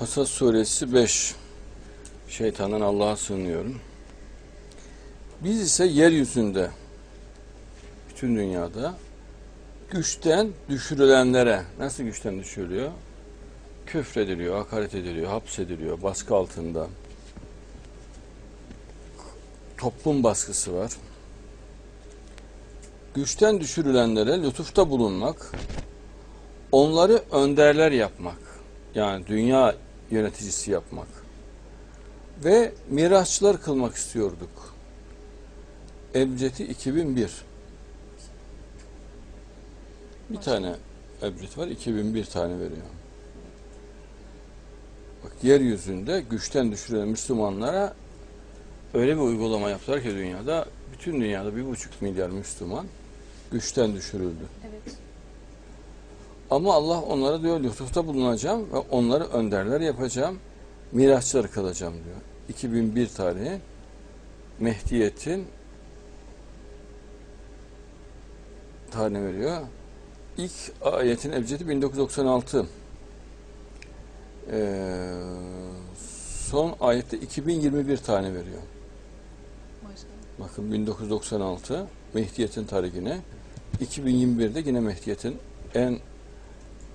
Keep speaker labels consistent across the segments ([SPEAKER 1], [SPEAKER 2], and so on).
[SPEAKER 1] Kasas suresi 5. Şeytandan Allah'a sığınıyorum. Biz ise yeryüzünde bütün dünyada güçten düşürülenlere nasıl güçten düşürülüyor? Küfrediliyor, hakaret ediliyor, hapsediliyor, baskı altında. Toplum baskısı var. Güçten düşürülenlere lütufta bulunmak, onları önderler yapmak, yani dünya yöneticisi yapmak ve mirasçılar kılmak istiyorduk. Ebced'i 2001. Bir tane Ebced var, 2001 tane veriyor. Bak yeryüzünde güçten düşürülen Müslümanlara öyle bir uygulama yaptılar ki dünyada, bütün dünyada bir buçuk milyar Müslüman güçten düşürüldü.
[SPEAKER 2] Evet.
[SPEAKER 1] Ama Allah onlara diyor lütufta bulunacağım ve onları önderler yapacağım, mirasçılar kılacağım diyor. 2001 tarihi Mehdiyet'in tarihini veriyor. İlk ayetin ebcedi 1996. Ee, son ayette 2021 tane veriyor.
[SPEAKER 2] Maşallah.
[SPEAKER 1] Bakın 1996 Mehdiyet'in tarihine 2021'de yine Mehdiyet'in en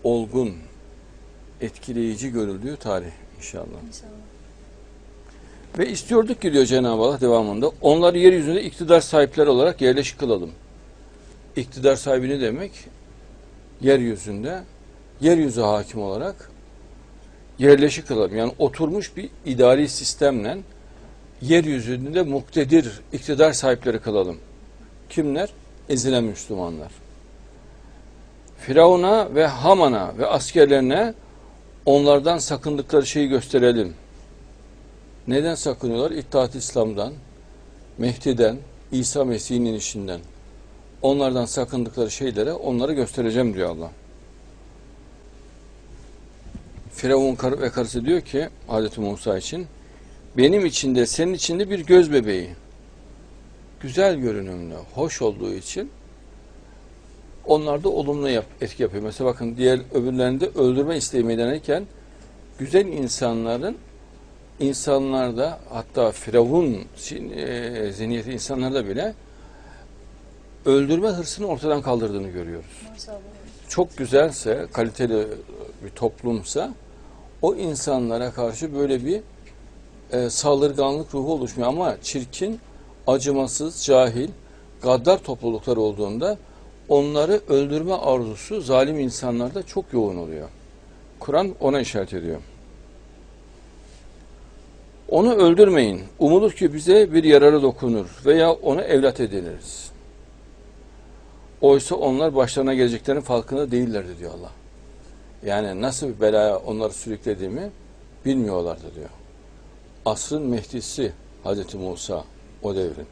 [SPEAKER 1] olgun, etkileyici görüldüğü tarih inşallah.
[SPEAKER 2] İnşallah.
[SPEAKER 1] Ve istiyorduk ki diyor Cenab-ı Allah devamında onları yeryüzünde iktidar sahipleri olarak yerleşik kılalım. İktidar sahibi ne demek? Yeryüzünde, yeryüzü hakim olarak yerleşik kılalım. Yani oturmuş bir idari sistemle yeryüzünde muktedir, iktidar sahipleri kılalım. Kimler? Ezilen Müslümanlar. Firavun'a ve Haman'a ve askerlerine onlardan sakındıkları şeyi gösterelim. Neden sakınıyorlar? İttihat İslam'dan, Mehdi'den, İsa Mesih'in inişinden. Onlardan sakındıkları şeylere onları göstereceğim diyor Allah. Firavun ve karısı diyor ki Hazreti Musa için benim içinde senin içinde bir göz bebeği güzel görünümlü, hoş olduğu için onlar da olumlu yap, etki yapıyor. Mesela bakın diğer öbürlerinde öldürme isteği meydanayken güzel insanların insanlarda hatta Firavun e, zihniyeti insanlarda bile öldürme hırsını ortadan kaldırdığını görüyoruz. Çok güzelse, kaliteli bir toplumsa o insanlara karşı böyle bir e, saldırganlık ruhu oluşmuyor ama çirkin, acımasız, cahil, gaddar topluluklar olduğunda onları öldürme arzusu zalim insanlarda çok yoğun oluyor. Kur'an ona işaret ediyor. Onu öldürmeyin. Umulur ki bize bir yararı dokunur veya onu evlat ediniriz. Oysa onlar başlarına geleceklerin farkında değillerdi diyor Allah. Yani nasıl bir belaya onları sürüklediğimi bilmiyorlardı diyor. Asrın Mehdisi Hazreti Musa o devrin.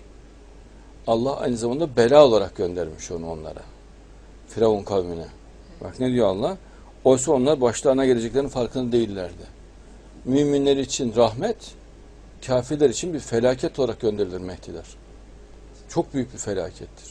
[SPEAKER 1] Allah aynı zamanda bela olarak göndermiş onu onlara. Firavun kavmine. Bak ne diyor Allah? Oysa onlar başlarına geleceklerin farkında değillerdi. Müminler için rahmet, kafirler için bir felaket olarak gönderilir Mehdiler. Çok büyük bir felakettir.